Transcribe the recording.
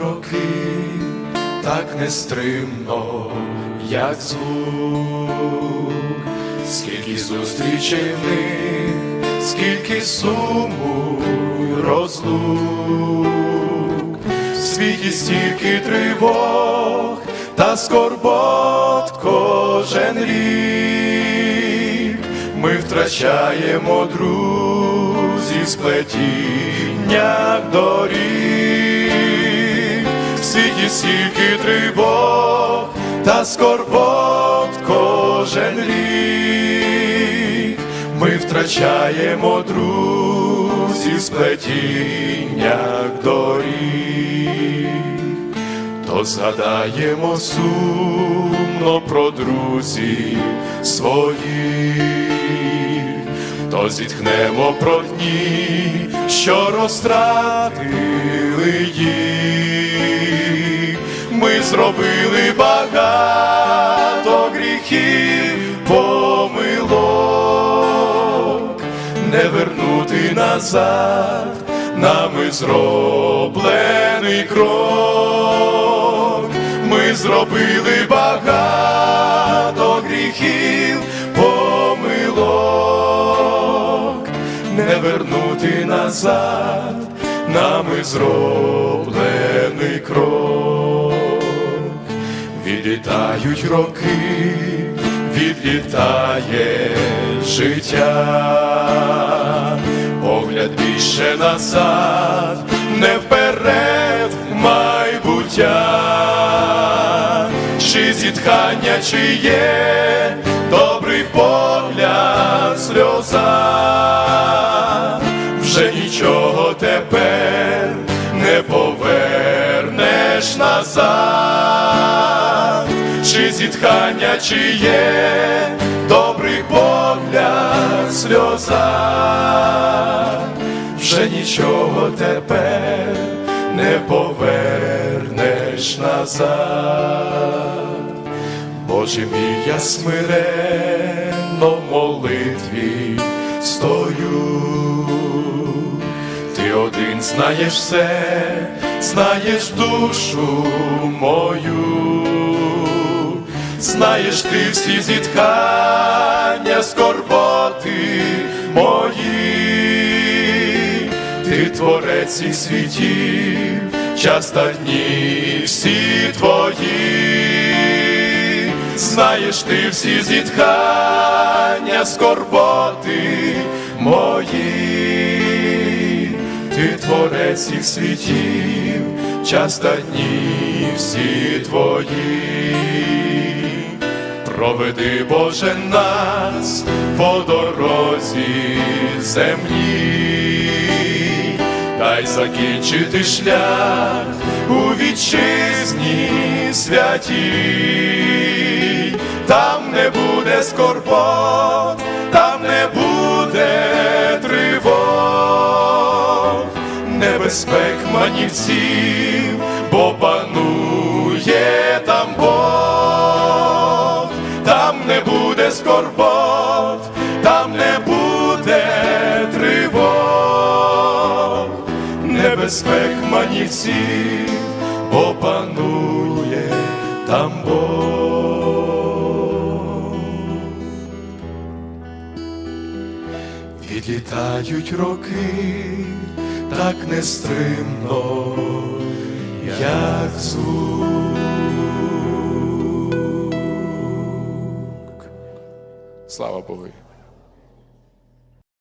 Роки так нестримно, як звук, скільки зустрічей в скільки суму розлук, в світі стільки тривог та скорбот кожен рік. Ми втрачаємо друзів сплетіннях доріг, світі стільки тривог та скорбот кожен рік. Ми втрачаємо друзів сплетіннях доріг то згадаємо сумно про друзів своїх, то зітхнемо про дні, що розтратили Ми зробили багато гріхів, помилок, не вернути назад нами зроблений крок. Ми зробили багато гріхів, помилок, не вернути назад нами зроблений крок. Відлітають роки, відлітає життя, погляд більше назад, не вперед майбуття, чи зітхання, чи є добрий погляд, сльоза, вже нічого тепер зітхання, чи є добрий погляд, сльоза, вже нічого тепер не повернеш назад. Боже мій, я смиренно в молитві стою. Ти один знаєш все, знаєш душу мою, знаєш ти всі зітхання, скорботи мої, ти творець всіх світів, час та дні всі твої, знаєш ти всі зітхання, скорботи мої, ти творець всіх світів, час та дні всі твої. Проведи, Боже, нас по дорозі землі, дай закінчити шлях у вітчизні святій, там не буде скорбот, там не буде тривог, небезпек манівців, бо панує там небезпек манівців, бо панує там Бог. Відлітають роки так нестримно, як звук. Слава Богу.